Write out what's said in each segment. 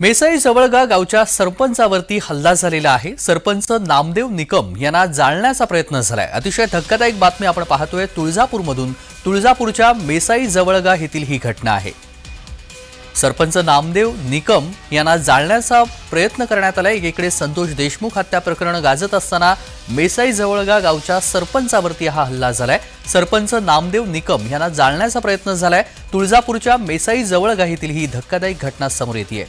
मेसाई जवळगा गावच्या सरपंचावरती हल्ला झालेला आहे. सरपंच नामदेव निकम यांना जाळण्याचा प्रयत्न झालाय. अतिशय धक्कादायक बातमी आपण पाहतोय तुळजापूरमधून. तुळजापूरच्या मेसाई जवळगा येथील ही घटना आहे. सरपंच नामदेव निकम यांना जाळण्याचा प्रयत्न करण्यात आला एकीकडे संतोष देशमुख हत्या प्रकरण गाजत असताना मेसाई जवळगा गावच्या सरपंचावरती हा हल्ला झालाय. सरपंच नामदेव निकम यांना जाळण्याचा प्रयत्न झालाय. तुळजापूरच्या मेसाई जवळगा येथील ही धक्कादायक घटना समोर येते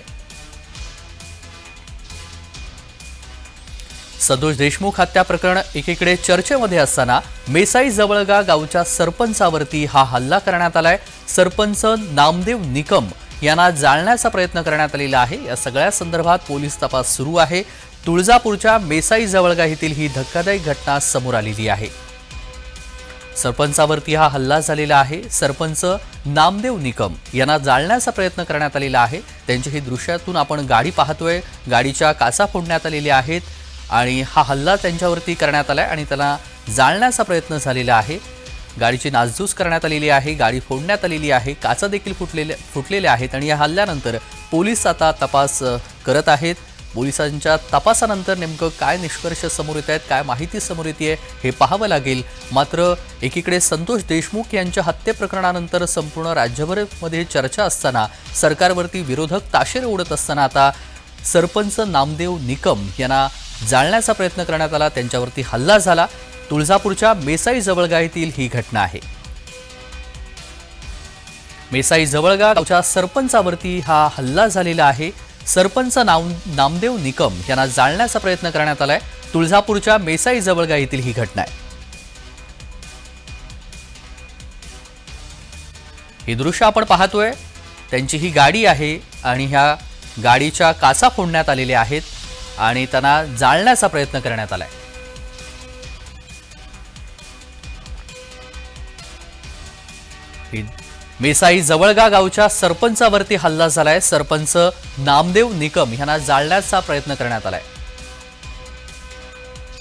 सदोष देशमुख हत्या प्रकरण एकीकडे चर्चेमध्ये असताना मेसाई जवळगा गावच्या सरपंचावरती हा हल्ला करण्यात आलाय. सरपंच नामदेव निकम यांना जाळण्याचा प्रयत्न करण्यात आलेला आहे. या सगळ्या संदर्भात पोलीस तपास सुरू आहे. तुळजापूरच्या मेसाई जवळगा येथील ही धक्कादायक घटना समोर आलेली आहे. सरपंचावरती हा हल्ला झालेला आहे. सरपंच नामदेव निकम यांना जाळण्याचा प्रयत्न करण्यात आलेला आहे. त्यांची ही दृश्यातून आपण गाडी पाहतोय. गाडीच्या काचा फोडण्यात आलेल्या आहेत. आणि हा हल्ला त्यांच्यावरती करण्यात आला आहे आणि त्यांना जाळण्याचा प्रयत्न झालेला आहे. गाडीची नासधूस करण्यात आलेली आहे गाडी फोडण्यात आलेली आहे काचा देखील फुटलेले फुटलेल्या आहेत आणि या हल्ल्यानंतर पोलीस आता तपास करत आहेत. पोलिसांच्या तपासानंतर नेमकं काय निष्कर्ष समोर येत आहेत काय माहिती समोर येते हे पाहावं लागेल. मात्र एकीकडे संतोष देशमुख यांच्या हत्येप्रकरणानंतर संपूर्ण राज्यभरमध्ये चर्चा असताना सरकारवरती विरोधक ताशेरे उडत असताना आता सरपंच नामदेव निकम यांना जाळण्याचा प्रयत्न करण्यात आला त्यांच्यावरती हल्ला झाला. तुळजापूरच्या मेसाई जवळगा येथील ही घटना आहे. मेसाई जवळगा गावच्या सरपंचावरती हा हल्ला झालेला आहे. सरपंच नाम नामदेव निकम यांना जाळण्याचा प्रयत्न करण्यात आलाय. तुळजापूरच्या मेसाई जवळगा येथील ही घटना आहे. ही दृश्य आपण पाहतोय. त्यांची ही गाडी आहे आणि ह्या गाडीच्या काचा फोडण्यात आलेल्या आहेत. आणि त्यांना जाळण्याचा प्रयत्न करण्यात आलाय. मेसाई जवळगा गावच्या सरपंचावरती हल्ला झालाय. सरपंच नामदेव निकम यांना जाळण्याचा प्रयत्न करण्यात आलाय.